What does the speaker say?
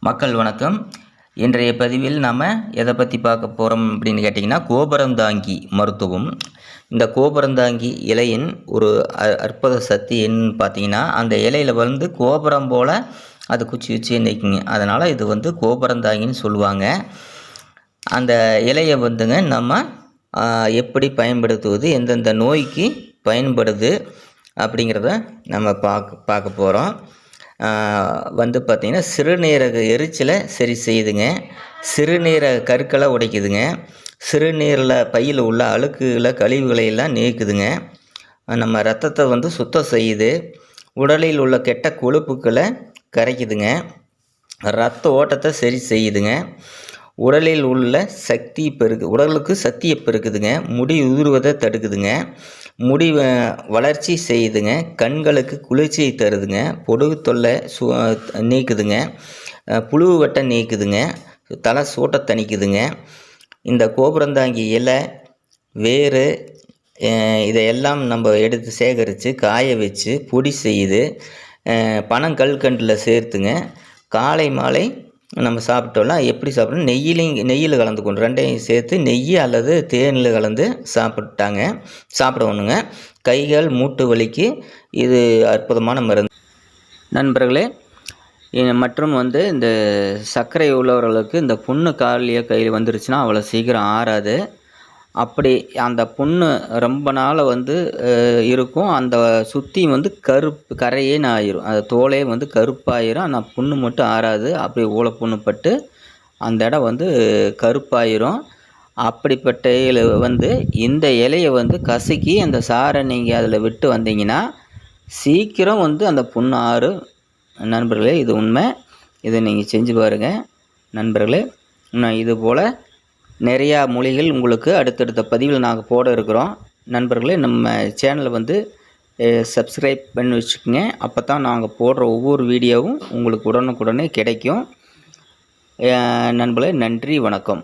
மக்கள் வணக்கம். இன்றைய பதிவில் நாம் எதை பற்றி பார்க்க போகிறோம் அப்படின்னு கேட்டிங்கன்னா கோபுரந்தாங்கி மருத்துவம். இந்த கோபுரந்தாங்கி இலையின் ஒரு அ- அற்புத சக்தி என்னன்னு பார்த்தீங்கன்னா அந்த இலையில் வந்து கோபுரம் போல் அது குச்சி குச்சி நிற்குங்க அதனால் இது வந்து கோபுரந்தாங்கின்னு சொல்லுவாங்க. அந்த இலையை வந்துங்க நம்ம எப்படி பயன்படுத்துவது எந்தெந்த நோய்க்கு பயன்படுது அப்படிங்கிறத நம்ம பார்க்க பார்க்க போகிறோம் வந்து பார்த்திங்கன்னா சிறுநீரக எரிச்சலை சரி செய்யுதுங்க. சிறுநீரக கற்களை உடைக்குதுங்க. சிறுநீரில் பையில் உள்ள அழுக்குகளை கழிவுகளை எல்லாம் நீக்குதுங்க. நம்ம ரத்தத்தை வந்து சுத்தம் செய்யுது. உடலில் உள்ள கெட்ட கொழுப்புக்களை கரைக்குதுங்க. ரத்த ஓட்டத்தை சரி செய்யுதுங்க. உடலில் உள்ள சக்தி பெருக்கு உடலுக்கு சக்தியை பெருக்குதுங்க. முடி உதிர்வதை தடுக்குதுங்க. முடி வ- வளர்ச்சி செய்யுதுங்க. கண்களுக்கு குளிர்ச்சியை தருதுங்க. பொடுகு தொல்லை சு நீக்குதுங்க. புழு வட்டை நீக்குதுங்க. தலை சூட்டை தணிக்குதுங்க. இந்த கோபுரந்தாங்கி இலை வேறு இதையெல்லாம் நம்ம எடுத்து சேகரித்து காய வச்சு பொடி செய்யுது பணம் கல்கண்டில் சேர்த்துங்க. காலை மாலை நம்ம சாப்பிட்டோம்னா எப்படி சாப்பிடணும்? நெய்யிலையும் நெய்யில் கலந்துக்கணும் ரெண்டையும் சேர்த்து நெய் அல்லது தேனில் கலந்து சாப்பிட்டாங்க. சாப்பிடணுங்க கைகள் மூட்டு வலிக்கு இது அற்புதமான மருந்து. நண்பர்களே மற்றும் வந்து இந்த சர்க்கரை உள்ளவர்களுக்கு இந்த புண்ணு காலியோ கையில் வந்துருச்சுன்னா அவ்வளோ சீக்கிரம் ஆறாது. அப்படி அந்த புண்ணு ரொம்ப நாள் வந்து இருக்கும். அந்த சுற்றி வந்து கருப்பு கரையேன்னு ஆயிரும் அந்த தோலே வந்து கருப்பாயிரும். ஆனால் புண்ணு மட்டும் ஆறாது. அப்படி ஊழ புண்ணு பட்டு அந்த இடம் வந்து கருப்பாயிரும். அப்படிப்பட்ட இலை வந்து இந்த இலையை வந்து கசக்கி அந்த சாறை நீங்கள் அதில் விட்டு வந்தீங்கன்னா சீக்கிரம் வந்து அந்த புண்ணு ஆறும் நண்பர்களே இது உண்மை. இதை நீங்கள் செஞ்சு பாருங்கள் நண்பர்களே நான் இது போல் நிறையா மொழிகள் உங்களுக்கு அடுத்தடுத்த பதிவில் நாங்கள் போட இருக்கிறோம். நண்பர்களே நம்ம சேனலை வந்து சப்ஸ்கிரைப் பண்ணி வச்சுக்கோங்க. அப்போ தான் நாங்கள் போடுற ஒவ்வொரு வீடியோவும் உங்களுக்கு உடனுக்குடனே கிடைக்கும். நண்பர்களே நன்றி வணக்கம்.